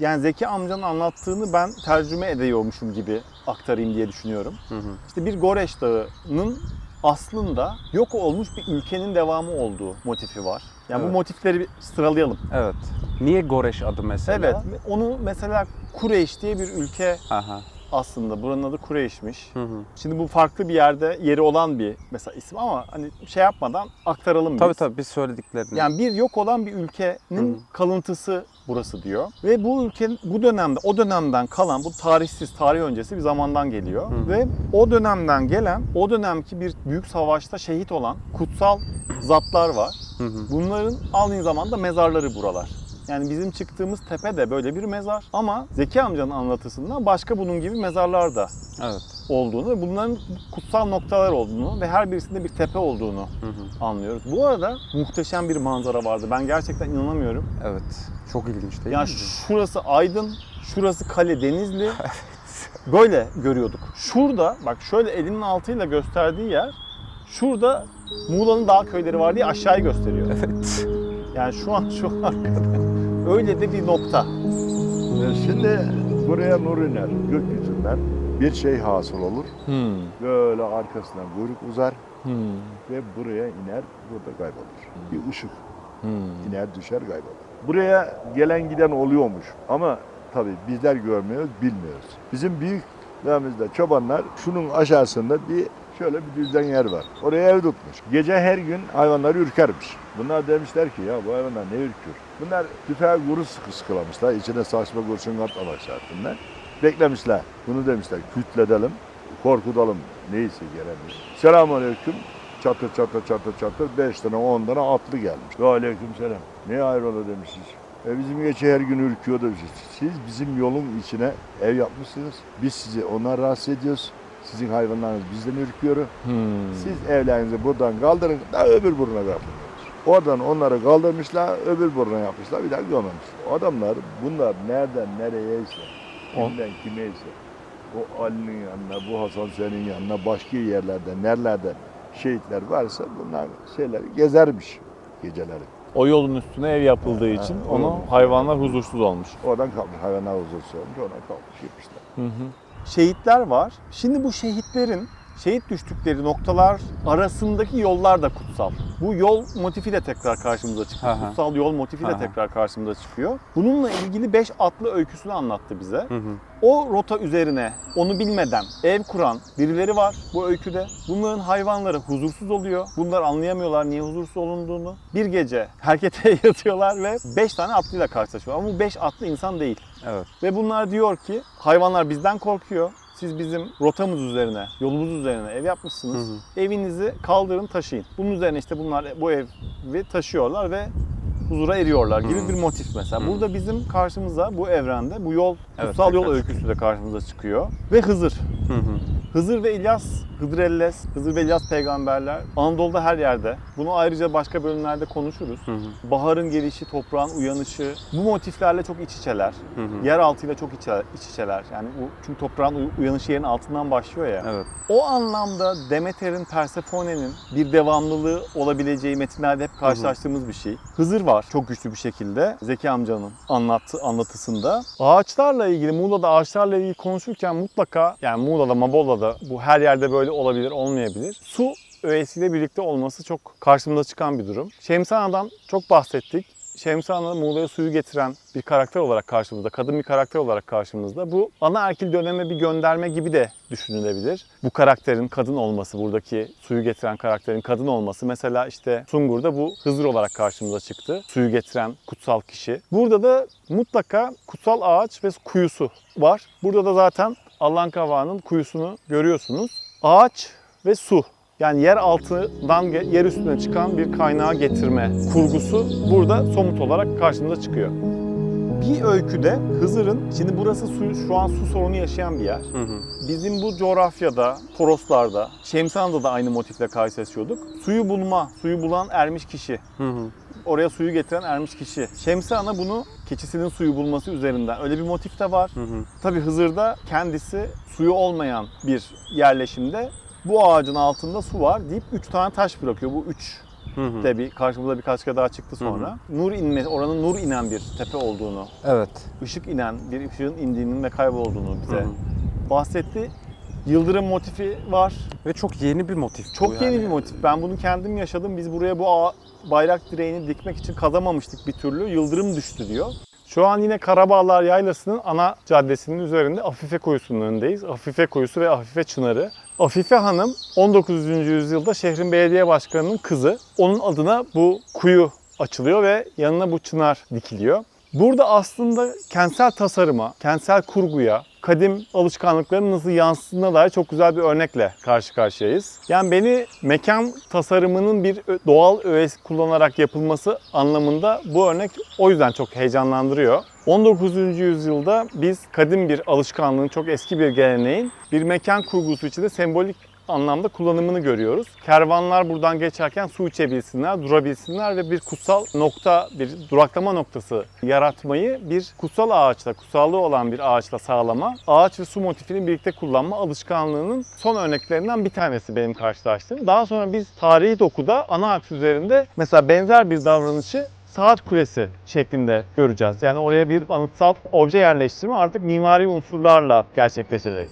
yani Zeki amcanın anlattığını ben tercüme ediyormuşum gibi aktarayım diye düşünüyorum. Hı hı. İşte bir Goreş Dağı'nın aslında yok olmuş bir ülkenin devamı olduğu motifi var. Yani Evet. bu motifleri bir sıralayalım. Evet. Niye Goreş adı mesela? Evet, onu mesela Kureyş diye bir ülke Aha. Aslında. Buranın adı Kureyş'miş. Hı hı. Şimdi bu farklı bir yerde yeri olan bir mesela isim ama hani şey yapmadan aktaralım biz. Tabii tabii biz söylediklerini. Yani bir yok olan bir ülkenin Hı. kalıntısı burası diyor. Ve bu ülkenin bu dönemde o dönemden kalan bu tarihsiz tarih öncesi bir zamandan geliyor. Hı. Ve o dönemden gelen o dönemki bir büyük savaşta şehit olan kutsal zatlar var. Hı hı. Bunların aynı zamanda mezarları buralar. Yani bizim çıktığımız tepe de böyle bir mezar ama Zeki amcanın anlatısında başka bunun gibi mezarlar da Evet. olduğunu ve bunların kutsal noktalar olduğunu ve her birisinde bir tepe olduğunu Hı hı. anlıyoruz. Bu arada muhteşem bir manzara vardı. Ben gerçekten inanamıyorum. Evet. Çok ilginç değil Ya mi? şurası Aydın, şurası Kale Denizli. Böyle görüyorduk. Şurada bak şöyle elinin altıyla gösterdiği yer şurada Muğla'nın dağ köyleri var diye aşağıyı gösteriyor. Evet. Yani şu an şu arkada öyle de bir nokta. E, Şimdi buraya nur iner gökyüzünden bir şey hasıl olur. Hmm. Böyle arkasından kuyruk uzar Hmm. ve buraya iner, burada kaybolur. Bir ışık Hmm. iner düşer kaybolur. Buraya gelen giden oluyormuş ama tabii bizler görmüyoruz, bilmiyoruz. Bizim büyüklerimizde çobanlar şunun aşağısında bir şöyle bir düzden yer var. Oraya ev tutmuş. Gece her gün hayvanlar ürkermiş. Bunlar demişler ki ya bu hayvanlar ne ürkür? Bunlar tüfeğe kuru sıkı sıkılamışlar. İçine saçma kurşun atmamışlar bunlar. Beklemişler. Bunu demişler kütledelim, korkutalım. Neyse gelemiş. Selamünaleyküm. Çatır çatır çatır çatır. Beş tane on tane atlı gelmiş. Ve aleyküm selam. Ne hayrola demişiz. E bizim geçe her gün ürküyor demişiz. Siz bizim yolun içine ev yapmışsınız. Biz sizi ona rahatsız ediyoruz. Sizin hayvanlarınız bizden ürküyor. Hmm. Siz evlerinizi buradan kaldırın da öbür buruna kaldırın. Oradan onları kaldırmışlar, öbür buruna yapmışlar, bir daha görmemişler. O adamlar bunlar nereden nereyeyse, O- kimden kimeyse, o Ali'nin yanına, bu Hasan senin yanına, başka yerlerden, nerelerde şehitler varsa bunlar şeyleri gezermiş geceleri. O yolun üstüne ev yapıldığı için Ha, onu olabilir. hayvanlar huzursuz olmuş. Oradan kalmış, hayvanlar huzursuz olmuş, oradan kalmış gitmişler. Hı hı. Şehitler var. Şimdi bu şehitlerin şehit düştükleri noktalar arasındaki yollar da kutsal. Bu yol motifi de tekrar karşımıza çıkıyor. Aha. Kutsal yol motifi de Aha. tekrar karşımıza çıkıyor. Bununla ilgili 5 atlı öyküsünü anlattı bize. Hı hı. O rota üzerine onu bilmeden ev kuran birileri var bu öyküde. Bunların hayvanları huzursuz oluyor. Bunlar anlayamıyorlar niye huzursuz olunduğunu. Bir gece harekete yatıyorlar ve 5 tane atlıyla karşılaşıyorlar. Ama bu 5 atlı insan değil. Evet. Ve bunlar diyor ki hayvanlar bizden korkuyor. Siz bizim rotamız üzerine, yolumuz üzerine ev yapmışsınız. Hı Evinizi kaldırın taşıyın. Bunun üzerine işte bunlar bu evi taşıyorlar ve huzura eriyorlar gibi Hı. bir motif mesela. Hı. Burada bizim karşımıza bu evrende bu yol, Evet, kutsal yol tekrar öyküsü de karşımıza çıkıyor. Ve Hızır. Hı hı. Hızır ve İlyas, Hızır Elles, Hızır ve İlyas peygamberler Anadolu'da her yerde. Bunu ayrıca başka bölümlerde konuşuruz. Hı hı. Baharın gelişi, toprağın uyanışı bu motiflerle çok iç içeler. Hı hı. Yer altıyla çok iç, iç içeler. Yani bu çünkü toprağın uy- uyanışı yerin altından başlıyor ya. Evet. O anlamda Demeter'in, Persephone'nin bir devamlılığı olabileceği metinlerde hep karşılaştığımız bir şey. Hızır var çok güçlü bir şekilde Zeki amcanın anlattı, anlatısında. Ağaçlarla ilgili, Muğla'da ağaçlarla ilgili konuşurken mutlaka yani Muğla'da, Mabola'da bu her yerde böyle olabilir, olmayabilir. Su öğesiyle birlikte olması çok karşımıza çıkan bir durum. Şemsiye'den çok bahsettik. Şemsiye Muğla'ya suyu getiren bir karakter olarak karşımızda, kadın bir karakter olarak karşımızda. Bu ana erkil döneme bir gönderme gibi de düşünülebilir. Bu karakterin kadın olması, buradaki suyu getiren karakterin kadın olması. Mesela işte Sungur'da bu Hızır olarak karşımıza çıktı. Suyu getiren kutsal kişi. Burada da mutlaka kutsal ağaç ve kuyusu var. Burada da zaten Allan Kavağı'nın kuyusunu görüyorsunuz. Ağaç ve su yani yer altından yer üstüne çıkan bir kaynağı getirme kurgusu burada somut olarak karşımıza çıkıyor. Bir öyküde Hızır'ın, şimdi burası su, şu an su sorunu yaşayan bir yer. Hı hı. Bizim bu coğrafyada, Toroslarda, Şemsiyan'da da aynı motifle karşılaşıyorduk. Suyu bulma, suyu bulan ermiş kişi. Hı hı. Oraya suyu getiren ermiş kişi. Şemsiyan'a bunu keçisinin suyu bulması üzerinden öyle bir motif de var. Hı hı. Tabi Hızır'da kendisi suyu olmayan bir yerleşimde bu ağacın altında su var deyip 3 tane taş bırakıyor. Bu 3 Hı hı. de bir karşımıza birkaç kere daha çıktı sonra. Nur inme, oranın nur inen bir tepe olduğunu, Evet. ışık inen, bir ışığın indiğinin ve kaybolduğunu bize Hı hı. bahsetti. Yıldırım motifi var. Ve çok yeni bir motif bu Çok yani. yeni bir motif. Ben bunu kendim yaşadım. Biz buraya bu ağa- bayrak direğini dikmek için kazamamıştık bir türlü. Yıldırım düştü diyor. Şu an yine Karabağlar Yaylası'nın ana caddesinin üzerinde Afife Koyusu'nun önündeyiz. Afife Koyusu ve Afife Çınarı. Afife Hanım 19. yüzyılda şehrin belediye başkanının kızı. Onun adına bu kuyu açılıyor ve yanına bu çınar dikiliyor. Burada aslında kentsel tasarıma, kentsel kurguya, kadim alışkanlıkların nasıl yansıdığına dair çok güzel bir örnekle karşı karşıyayız. Yani beni mekan tasarımının bir doğal öğes kullanarak yapılması anlamında bu örnek o yüzden çok heyecanlandırıyor. 19. yüzyılda biz kadim bir alışkanlığın, çok eski bir geleneğin bir mekan kurgusu içinde sembolik anlamda kullanımını görüyoruz. Kervanlar buradan geçerken su içebilsinler, durabilsinler ve bir kutsal nokta, bir duraklama noktası yaratmayı bir kutsal ağaçla, kutsallığı olan bir ağaçla sağlama, ağaç ve su motifini birlikte kullanma alışkanlığının son örneklerinden bir tanesi benim karşılaştığım. Daha sonra biz tarihi dokuda ana aks üzerinde mesela benzer bir davranışı saat kulesi şeklinde göreceğiz. Yani oraya bir anıtsal obje yerleştirme artık mimari unsurlarla gerçekleşecek.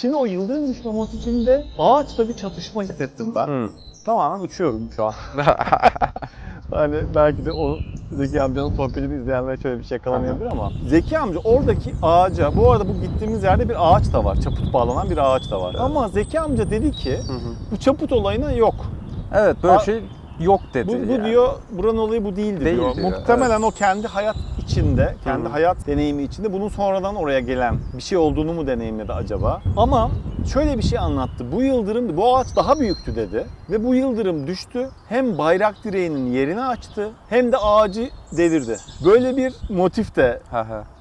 Şimdi o yıldırım düşme motifinde ağaçla bir çatışma hissettim ben. Hı. Tamamen uçuyorum şu an. hani belki de o Zeki amcanın sohbetini izleyenler şöyle bir şey yakalamayabilir ama Zeki amca oradaki ağaca, bu arada bu gittiğimiz yerde bir ağaç da var. Çaput bağlanan bir ağaç da var. Ama Zeki amca dedi ki Hı hı. bu çaput olayına yok. Evet böyle A- şey yok dedi. Bu, bu yani. diyor, buranın olayı bu değildi Değil diyor. diyor, Muhtemelen o kendi hayat içinde, kendi Hı. hayat deneyimi içinde bunun sonradan oraya gelen bir şey olduğunu mu deneyimledi acaba? Ama şöyle bir şey anlattı. Bu yıldırım, bu ağaç daha büyüktü dedi. Ve bu yıldırım düştü. Hem bayrak direğinin yerini açtı hem de ağacı devirdi. Böyle bir motif de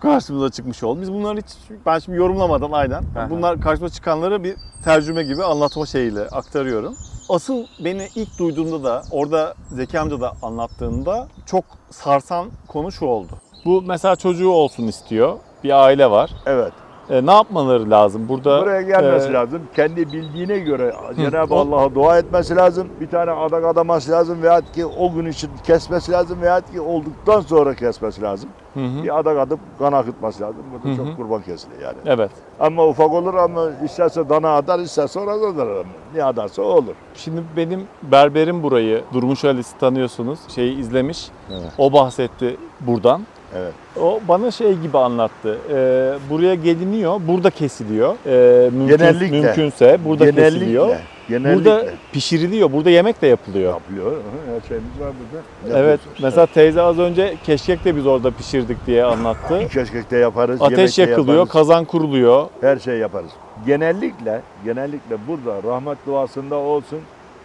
karşımıza çıkmış oldu. Biz bunları hiç, ben şimdi yorumlamadan aynen. Bunlar karşıma çıkanları bir tercüme gibi anlatma şeyiyle aktarıyorum. Asıl beni ilk duyduğumda da orada Zeki amca da anlattığında çok sarsan konu şu oldu. Bu mesela çocuğu olsun istiyor. Bir aile var. Evet. E, ne yapmaları lazım? Burada Buraya gelmesi e, lazım. Kendi bildiğine göre Cenab-ı Allah'a dua etmesi lazım. Bir tane adak adaması lazım veyahut ki o gün için kesmesi lazım veyahut ki olduktan sonra kesmesi lazım. Hı hı. Bir adak atıp kan akıtması lazım. Burada Hı hı. çok kurban kesilir yani. Evet. Ama ufak olur ama isterse dana atar isterse ona da atar. Ne adarsa o olur. Şimdi benim berberim burayı, Durmuş Ali'si tanıyorsunuz. Şeyi izlemiş. Evet. O bahsetti buradan. Evet. O bana şey gibi anlattı. Ee, buraya geliniyor, burada kesiliyor. Ee, mümkün, Genellikle. Mümkünse burada kesiliyor. Genellikle. Genellikle. Burada pişiriliyor, burada yemek de yapılıyor. yapılıyor. Her şeyimiz var burada. Evet, Yapıyoruz. mesela teyze az önce keşkek de biz orada pişirdik diye anlattı. Evet. Keşkekte yaparız. Ateş yemek de yakılıyor, yaparız. kazan kuruluyor. Her şey yaparız. Genellikle, genellikle burada rahmet duasında olsun,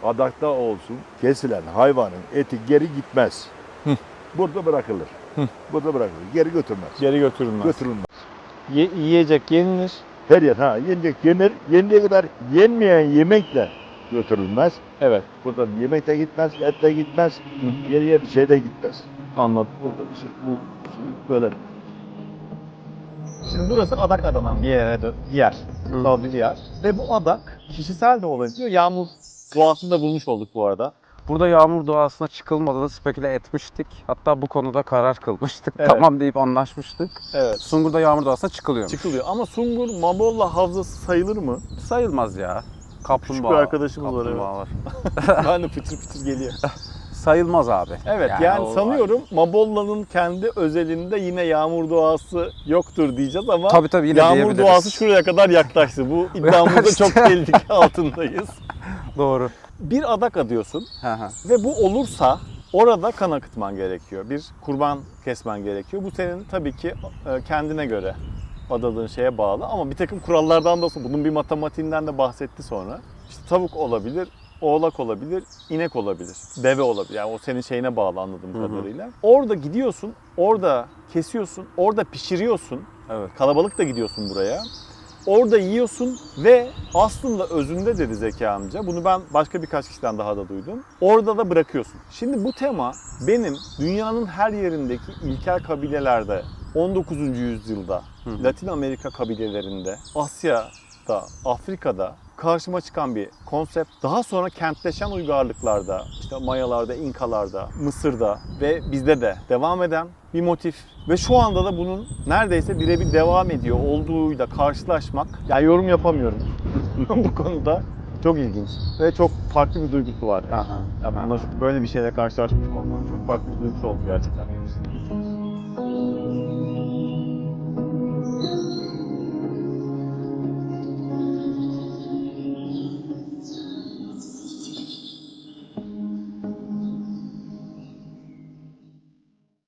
adakta olsun kesilen hayvanın eti geri gitmez. Burada bırakılır. Hı. Burada bırakılır. Geri götürmez. Geri götürülmez. Götürülmez. Ye- yiyecek yenilir. Her yer ha yenecek yenir. Yendiği kadar yenmeyen yemek de götürülmez. Evet, Buradan yemek de gitmez, et de gitmez. Geriye bir şey de gitmez. anladım. Burada bir şey- bu böyle Şimdi burası adak adanan bir yere yer. Kutsal bir yer. Ve bu adak kişisel de olabiliyor. Yağmur duasında bulmuş olduk bu arada. Burada yağmur doğasına çıkılmadığını speküle etmiştik. Hatta bu konuda karar kılmıştık. Evet. Tamam deyip anlaşmıştık. Evet. Sungur'da yağmur doğasına çıkılıyor. Çıkılıyor. Ama Sungur Mabolla havzası sayılır mı? Sayılmaz ya. Kaplumbağa. Küçük bir arkadaşımız var, Kaplumbağa var. ben de fıçır fıçır geliyor. Sayılmaz abi. Evet yani, o- sanıyorum Mabolla'nın kendi özelinde yine yağmur doğası yoktur diyeceğiz ama Tabii tabii yine yağmur doğası şuraya kadar yaklaştı. Bu iddiamızda çok tehlike altındayız. Doğru. Bir adak adıyorsun ve bu olursa orada kan akıtman gerekiyor. Bir kurban kesmen gerekiyor. Bu senin tabii ki e, kendine göre adadığın şeye bağlı ama bir takım kurallardan da. Bunun bir matematiğinden de bahsetti sonra. İşte tavuk olabilir, oğlak olabilir, inek olabilir, deve olabilir. Yani o senin şeyine bağlı anladığım Hı hı. kadarıyla. Orada gidiyorsun, orada kesiyorsun, orada pişiriyorsun. Evet. Kalabalık da gidiyorsun buraya. Orada yiyorsun ve aslında özünde dedi Zeki amca. Bunu ben başka birkaç kişiden daha da duydum. Orada da bırakıyorsun. Şimdi bu tema benim dünyanın her yerindeki ilkel kabilelerde 19. yüzyılda Hı hı. Latin Amerika kabilelerinde, Asya'da, Afrika'da karşıma çıkan bir konsept. Daha sonra kentleşen uygarlıklarda, işte Mayalarda, İnkalarda, Mısır'da ve bizde de devam eden bir motif. Ve şu anda da bunun neredeyse birebir devam ediyor olduğuyla karşılaşmak. Yani yorum yapamıyorum bu konuda. Çok ilginç ve çok farklı bir duygusu var. Ya bunda böyle bir şeyle karşılaşmış olmak çok farklı bir duygusu oldu gerçekten.